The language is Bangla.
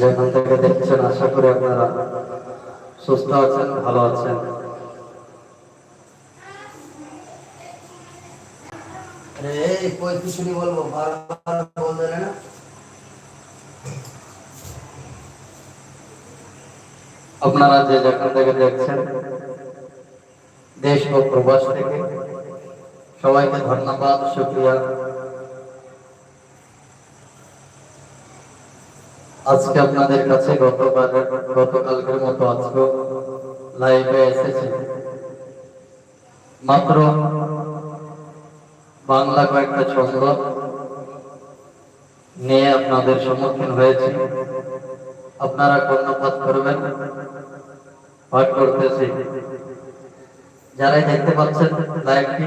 যেখান থেকে দেখছেন আশা করি আপনারা সুস্থ আছেন ভালো আছেন। আপনারা যে যেখান থেকে দেখছেন দেশ ও প্রবাস থেকে সবাইকে ধন্যবাদ, শুক্রিয়া। আজকে আপনাদের কাছে গতবার, গতকালকের মতো আজকে লাইভে এসেছি। মাত্র বাংলা কয়েকটা ছন্দ নিয়ে আপনাদের সম্মুখীন হয়েছি। আপনারা কর্ণপাত করবেন, পাঠ করতেছি। যারাই দেখতে পাচ্ছেন লাইভটি